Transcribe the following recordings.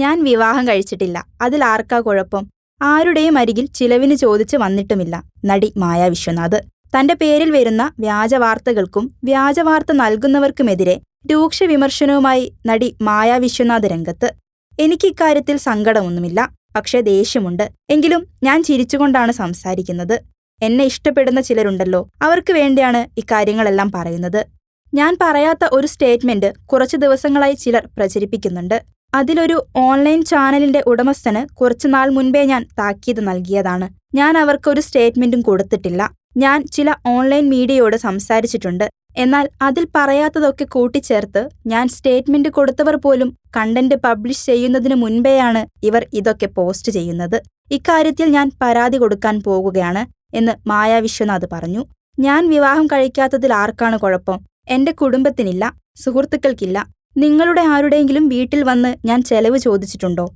ഞാൻ വിവാഹം കഴിച്ചിട്ടില്ല. അതിൽ ആർക്കാ കുഴപ്പം? ആരുടെയും അരികിൽ ചിലവിന് ചോദിച്ചു വന്നിട്ടുമില്ല. നടി മായ വിശ്വനാഥ്. തന്റെ പേരിൽ വരുന്ന വ്യാജവാർത്തകൾക്കും വ്യാജവാർത്ത നൽകുന്നവർക്കുമെതിരെ രൂക്ഷ വിമർശനവുമായി നടി മായ വിശ്വനാഥ് രംഗത്ത്. എനിക്കിക്കാര്യത്തിൽ സങ്കടമൊന്നുമില്ല. പക്ഷേ ദേഷ്യമുണ്ട്. എങ്കിലും ഞാൻ ചിരിച്ചുകൊണ്ടാണ് സംസാരിക്കുന്നത്. എന്നെ ഇഷ്ടപ്പെടുന്ന ചിലരുണ്ടല്ലോ. അവർക്ക് വേണ്ടിയാണ് ഇക്കാര്യങ്ങളെല്ലാം പറയുന്നത്. ഞാൻ പറയാത്ത ഒരു സ്റ്റേറ്റ്മെന്റ് കുറച്ചു ദിവസങ്ങളായി ചിലർ പ്രചരിപ്പിക്കുന്നുണ്ട്. അതിലൊരു ഓൺലൈൻ ചാനലിന്റെ ഉടമസ്ഥന് കുറച്ചുനാൾ മുൻപേ ഞാൻ താക്കീത് നൽകിയതാണ്. ഞാൻ അവർക്കൊരു സ്റ്റേറ്റ്മെന്റും കൊടുത്തിട്ടില്ല. ഞാൻ ചില ഓൺലൈൻ മീഡിയയോട് സംസാരിച്ചിട്ടുണ്ട്. എന്നാൽ അതിൽ പറയാത്തതൊക്കെ കൂട്ടിച്ചേർത്ത് ഞാൻ സ്റ്റേറ്റ്മെന്റ് കൊടുത്തവർ പോലും കണ്ടന്റ് പബ്ലിഷ് ചെയ്യുന്നതിന് മുൻപേയാണ് ഇവർ ഇതൊക്കെ പോസ്റ്റ് ചെയ്യുന്നത്. ഇക്കാര്യത്തിൽ ഞാൻ പരാതി കൊടുക്കാൻ പോകുകയാണ് എന്ന് മായ വിശ്വനാഥ് പറഞ്ഞു. ഞാൻ വിവാഹം കഴിക്കാത്തതിൽ ആർക്കാണ് കുഴപ്പം? എന്റെ കുടുംബത്തിനില്ല സുഹൃത്തുക്കൾക്കില്ല. നിങ്ങളുടെ ആരുടെയെങ്കിലും വീട്ടിൽ വന്ന് ഞാൻ ചെലവ് ചോദിച്ചിട്ടുണ്ടോ?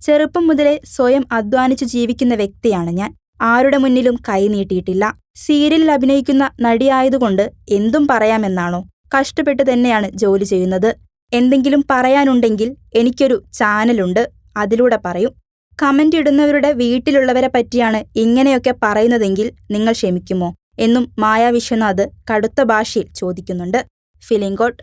ചെറുപ്പം മുതലേ സ്വയം അധ്വാനിച്ചു ജീവിക്കുന്ന വ്യക്തിയാണ് ഞാൻ. ആരുടെ മുന്നിലും കൈ നീട്ടിയിട്ടില്ല. സീരിയലിൽ അഭിനയിക്കുന്ന നടിയായതുകൊണ്ട് എന്തും പറയാമെന്നാണോ? കഷ്ടപ്പെട്ട് തന്നെയാണ് ജോലി ചെയ്യുന്നത്. എന്തെങ്കിലും പറയാനുണ്ടെങ്കിൽ എനിക്കൊരു ചാനലുണ്ട് അതിലൂടെ പറയും. കമന്റ് ഇടുന്നവരുടെ വീട്ടിലുള്ളവരെ പറ്റിയാണ് ഇങ്ങനെയൊക്കെ പറയുന്നതെങ്കിൽ നിങ്ങൾ ക്ഷമിക്കുമോ? എന്നും മായ വിശ്വനാഥ് കടുത്ത ഭാഷയിൽ ചോദിക്കുന്നുണ്ട്. ഫിലിംകോട്ട്